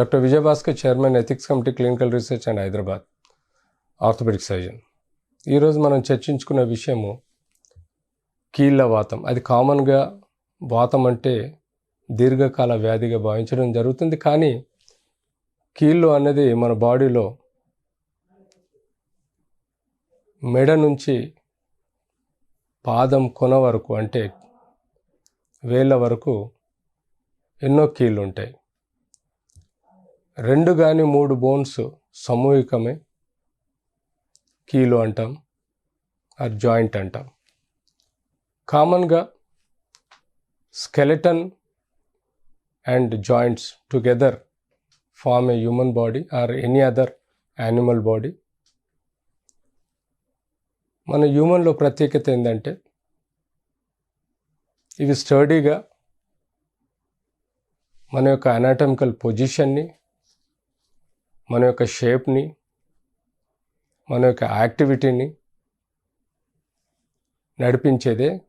Doctor Vijayabhaskar chairman ethics committee clinical research and Hyderabad orthopaedic surgeon ఈరోజు మనం చర్చించుకునే విషయము కీళ్ళ వాతం అది కామన్గా వాతం అంటే దీర్ఘకాల వ్యాధిగా భావించడం జరుగుతుంది. కానీ కీళ్ళు అనేది మన బాడీలో మెడ నుంచి పాదం కొన వరకు అంటే వేళ్ళ వరకు ఎన్నో కీళ్ళు ఉంటాయి. రెండు కానీ మూడు బోన్స్ సమూహికమే. కీలు అంటాం ఆర్ జాయింట్ అంటాం. కామన్గా skeleton and joints together form a human body or any other animal body. మన హ్యూమన్లో ప్రత్యేకత ఏంటంటే ఇవి స్టడీగా మన యొక్క అనాటమికల్ పొజిషన్ని మన యొక్క షేప్ని మన యొక్క యాక్టివిటీని నడిపించేదే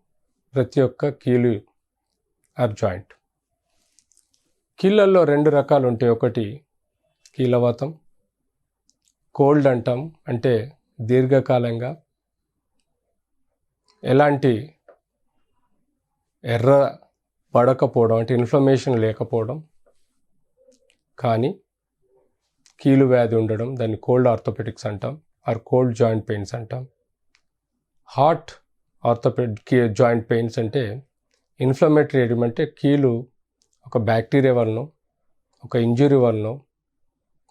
ప్రతి ఒక్క కీలు ఆర్ జాయింట్. కీళ్ళల్లో రెండు రకాలు ఉంటాయి. ఒకటి కీలవాతం కోల్డ్ అంటాం అంటే దీర్ఘకాలంగా. ఎలాంటి ఎర్ర పడకపోవడం అంటే ఇన్ఫ్లమేషన్ లేకపోవడం కానీ కీలు వ్యాధి ఉండడం దాన్ని కోల్డ్ ఆర్థోపెటిక్స్ అంటాం ఆర్ కోల్డ్ జాయింట్ పెయిన్స్ అంటాం. హార్ట్ ఆర్థోపెడిక్ జాయింట్ పెయిన్స్ అంటే ఇన్ఫ్లమేటరీ ఎడిమ్ అంటే కీలు ఒక బ్యాక్టీరియా వలన ఒక ఇంజురీ వలన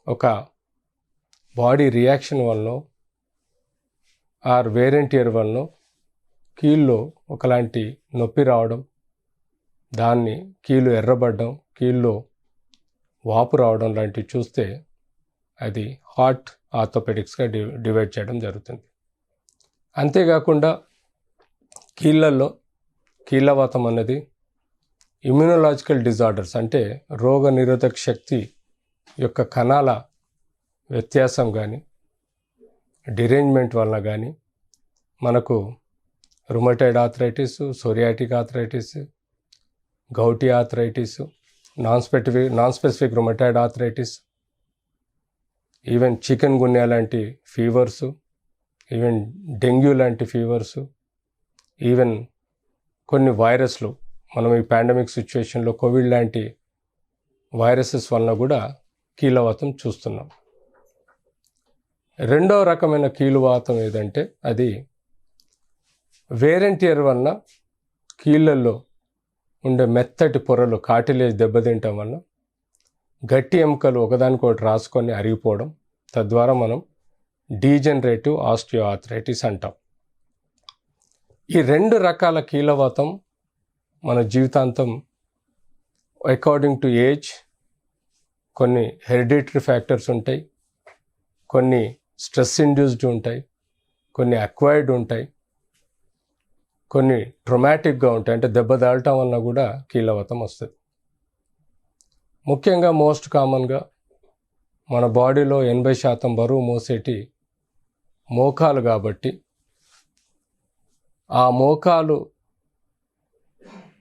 ఒక బాడీ రియాక్షన్ వలన ఆర్ వేరెంటియర్ వలన కీళ్ళు ఒకలాంటి నొప్పి రావడం దాన్ని కీలు ఎర్రబడడం కీళ్ళు వాపు రావడం లాంటివి చూస్తే అది హార్ట్ ఆర్థోపెడిక్స్గా డి డివైడ్ చేయడం జరుగుతుంది. అంతేకాకుండా కీళ్ళల్లో కీళ్ళవాతం అన్నది ఇమ్యూనలాజికల్ డిజార్డర్స్ అంటే రోగ నిరోధక శక్తి యొక్క కణాల వ్యత్యాసం కానీ డిరేంజ్మెంట్ వలన కానీ మనకు rheumatoid arthritis psoriatic arthritis gouty arthritis non specific non specific rheumatoid arthritis even chikungunya లాంటి ఫీవర్సు ఈవెన్ డెంగ్యూ లాంటి ఫీవర్సు ఈవెన్ కొన్ని వైరస్లు మనం ఈ పాండమిక్ సిచ్యువేషన్లో కోవిడ్ లాంటి వైరసెస్ వలన కూడా కీలవాతం చూస్తున్నాం. రెండో రకమైన కీలువాతం ఏదంటే అది వేరెంటియర్ వలన కీళ్ళల్లో ఉండే మెత్తటి పొరలు కాటిలేజ్ దెబ్బతింటం వలన గట్టి ఎముకలు ఒకదానికొకటి రాసుకొని అరిగిపోవడం. తద్వారా మనం డీజనరేటివ్ ఆస్టియో ఆథరైటిస్ అంటాం. ఈ రెండు రకాల కీలవాతం మన జీవితాంతం అకార్డింగ్ టు ఏజ్ కొన్ని హెరిడిటరీ ఫ్యాక్టర్స్ ఉంటాయి. కొన్ని స్ట్రెస్ ఇండ్యూస్డ్ ఉంటాయి. కొన్ని అక్వైర్డ్ ఉంటాయి. కొన్ని ట్రొమాటిక్గా ఉంటాయి. అంటే దెబ్బ దాడటం వలన కూడా కీలవతం వస్తుంది. ముఖ్యంగా మోస్ట్ కామన్గా మన బాడీలో ఎనభై శాతం బరువు మోసేటి మోకాలు కాబట్టి ఆ మోకాలు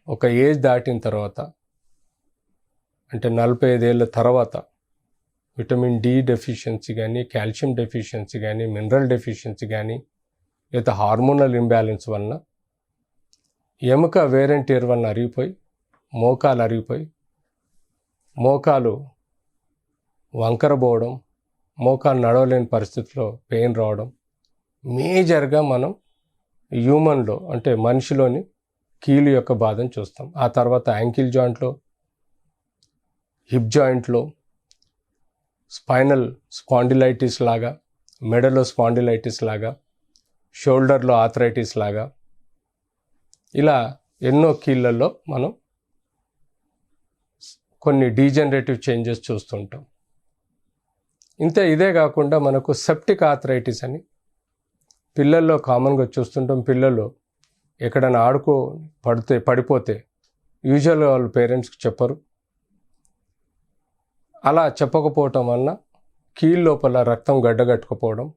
ఒక ఏజ్ దాటిన తర్వాత అంటే నలభై ఐదేళ్ళ తర్వాత విటమిన్ డి డెఫిషియన్సీ కానీ కాల్షియం డెఫిషియన్సీ కానీ మినరల్ డెఫిషియన్సీ కానీ లేదా హార్మోనల్ ఇంబ్యాలెన్స్ వలన ఎముక వేరెంటీర్ వలన అరిగిపోయి మోకాలు అరిగిపోయి మోకాలు వంకరబోవడం మోకాలు నడవలేని పరిస్థితిలో పెయిన్ రావడం మేజర్గా మనం హ్యూమన్లో అంటే మనిషిలోని కీలు యొక్క బాధను చూస్తాం. ఆ తర్వాత యాంకిల్ జాయింట్లో హిప్ జాయింట్లో స్పైనల్ స్పాండిలైటిస్ లాగా మెడలో స్పాండిలైటిస్ లాగా షోల్డర్లో ఆథరైటిస్ లాగా ఇలా ఎన్నో కీళ్ళల్లో మనం కొన్ని డీజనరేటివ్ చేంజెస్ చూస్తుంటాం. ఇంతే ఇదే కాకుండా మనకు సెప్టిక్ ఆథరైటిస్ అని పిల్లల్లో కామన్గా చూస్తుంటాం. పిల్లలు ఎక్కడైనా ఆడుకో పడితే పడిపోతే యూజువల్గా వాళ్ళ పేరెంట్స్కి చెప్పరు. అలా చెప్పకపోవటం వలన కీళ్ళ లోపల రక్తం గడ్డగట్టుకుపోవడం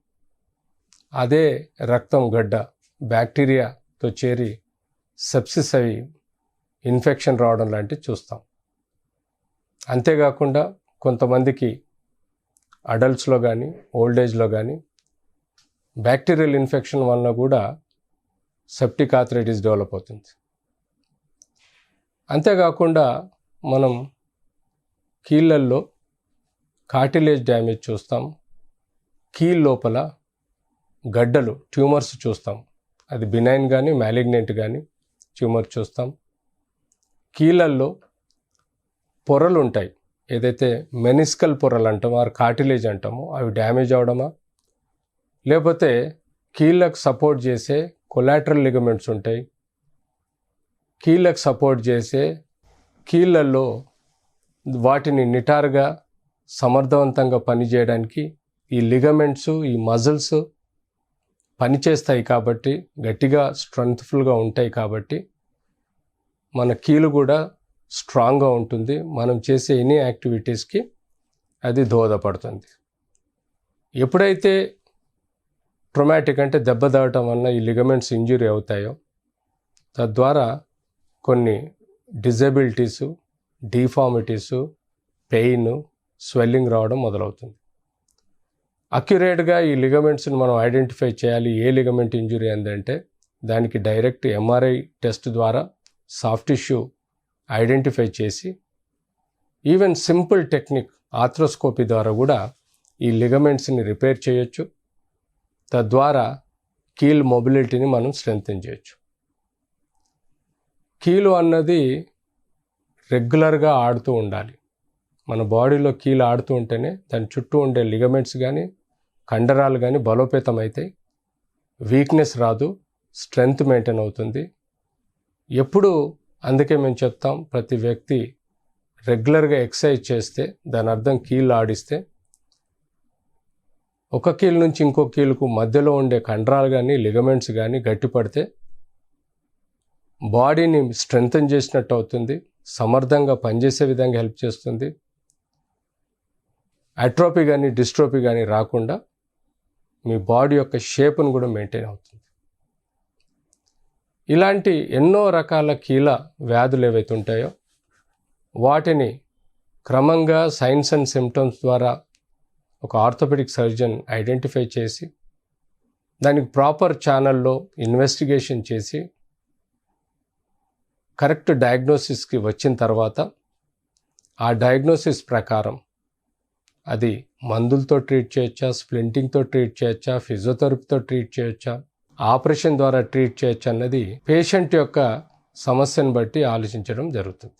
అదే రక్తం గడ్డ బ్యాక్టీరియాతో చేరి సెప్సిస్ అవి ఇన్ఫెక్షన్ రావడం లాంటివి చూస్తాం. అంతేకాకుండా కొంతమందికి అడల్ట్స్లో కానీ ఓల్డ్ ఏజ్లో కానీ బ్యాక్టీరియల్ ఇన్ఫెక్షన్ వలన కూడా సెప్టిక్ ఆథరైటిస్ డెవలప్ అవుతుంది. అంతేకాకుండా మనం కీళ్ళల్లో కార్టిలేజ్ డ్యామేజ్ చూస్తాం. కీల్ లోపల గడ్డలు ట్యూమర్స్ చూస్తాం. అది బినైన్ కానీ మ్యాలిగ్నెంట్ కానీ ట్యూమర్ చూస్తాం. కీళ్ళల్లో పొరలు ఉంటాయి ఏదైతే మెనిస్కల్ పొరలు అంటామో ఆర్ కార్టిలేజ్ అంటామో అవి డ్యామేజ్ అవడమా? లేకపోతే కీళ్ళకు సపోర్ట్ చేసే కొలాటరల్ లిగమెంట్స్ ఉంటాయి. కీళ్ళకు సపోర్ట్ చేసే కీళ్ళల్లో వాటిని నిటారుగా సమర్థవంతంగా పనిచేయడానికి ఈ లిగమెంట్స్ ఈ మజిల్స్ పనిచేస్తాయి కాబట్టి గట్టిగా స్ట్రెంగ్త్ఫుల్గా ఉంటాయి కాబట్టి మన కీలు కూడా స్ట్రాంగ్గా ఉంటుంది. మనం చేసే ఎనీ యాక్టివిటీస్కి అది దోహదపడుతుంది. ఎప్పుడైతే ట్రొమాటిక్ అంటే దెబ్బ తాగటం వల్ల ఈ లిగమెంట్స్ ఇంజురీ అవుతాయో తద్వారా కొన్ని డిజబిలిటీసు డిఫార్మిటీసు పెయిన్ స్వెల్లింగ్ రావడం మొదలవుతుంది. అక్యురేట్గా ఈ లిగమెంట్స్ని మనం ఐడెంటిఫై చేయాలి. ఏ లిగమెంట్ ఇంజురీ అందంటే దానికి డైరెక్ట్ ఎంఆర్ఐ టెస్ట్ ద్వారా సాఫ్ట్ టిష్యూ ఐడెంటిఫై చేసి ఈవెన్ సింపుల్ టెక్నిక్ ఆథ్రోస్కోపీ ద్వారా కూడా ఈ లిగమెంట్స్ని రిపేర్ చేయొచ్చు. తద్వారా కీల్ మొబిలిటీని మనం స్ట్రెంగ్తన్ చేయొచ్చు. కీలు అన్నది రెగ్యులర్గా ఆడుతూ ఉండాలి. మన బాడీలో కీలు ఆడుతూ ఉంటేనే దాని చుట్టూ ఉండే లిగమెంట్స్ కానీ కండరాలు కానీ బలోపేతం అవుతాయి వీక్నెస్ రాదు స్ట్రెంగ్త్ మెయింటైన్ అవుతుంది. ఎప్పుడు అందుకే మేము చెప్తాం ప్రతి వ్యక్తి రెగ్యులర్గా ఎక్సర్సైజ్ చేస్తే దాని అర్థం కీళ్ళు ఆడిస్తే ఒక కీలు నుంచి ఇంకో కీలుకు మధ్యలో ఉండే కండరాలు కానీ లిగమెంట్స్ కానీ గట్టిపడితే బాడీని స్ట్రెంగ్తన్ చేసినట్టు అవుతుంది సమర్థంగా పనిచేసే విధంగా హెల్ప్ చేస్తుంది. అట్రోపీ కానీ డిస్ట్రోపీ కానీ రాకుండా మీ బాడీ యొక్క షేప్ను కూడా మెయింటైన్ అవుతుంది. ఇలాంటి ఎన్నో రకాల కీల వ్యాధులు ఏవైతే ఉంటాయో వాటిని క్రమంగా సైన్స్ అండ్ సిమ్టమ్స్ ద్వారా ఒక ఆర్థోపెడిక్ సర్జన్ ఐడెంటిఫై చేసి దానికి ప్రాపర్ ఛానల్లో ఇన్వెస్టిగేషన్ చేసి కరెక్ట్ డయాగ్నోసిస్కి వచ్చిన తర్వాత ఆ డయాగ్నోసిస్ ప్రకారం అది మందులతో ట్రీట్ చేయొచ్చా స్ప్లింటింగ్తో ట్రీట్ చేయొచ్చా ఫిజియోథెరపీతో ట్రీట్ చేయొచ్చా ఆపరేషన్ ద్వారా ట్రీట్ చేయొచ్చు అన్నది పేషెంట్ యొక్క సమస్యను బట్టి ఆలోచించడం జరుగుతుంది.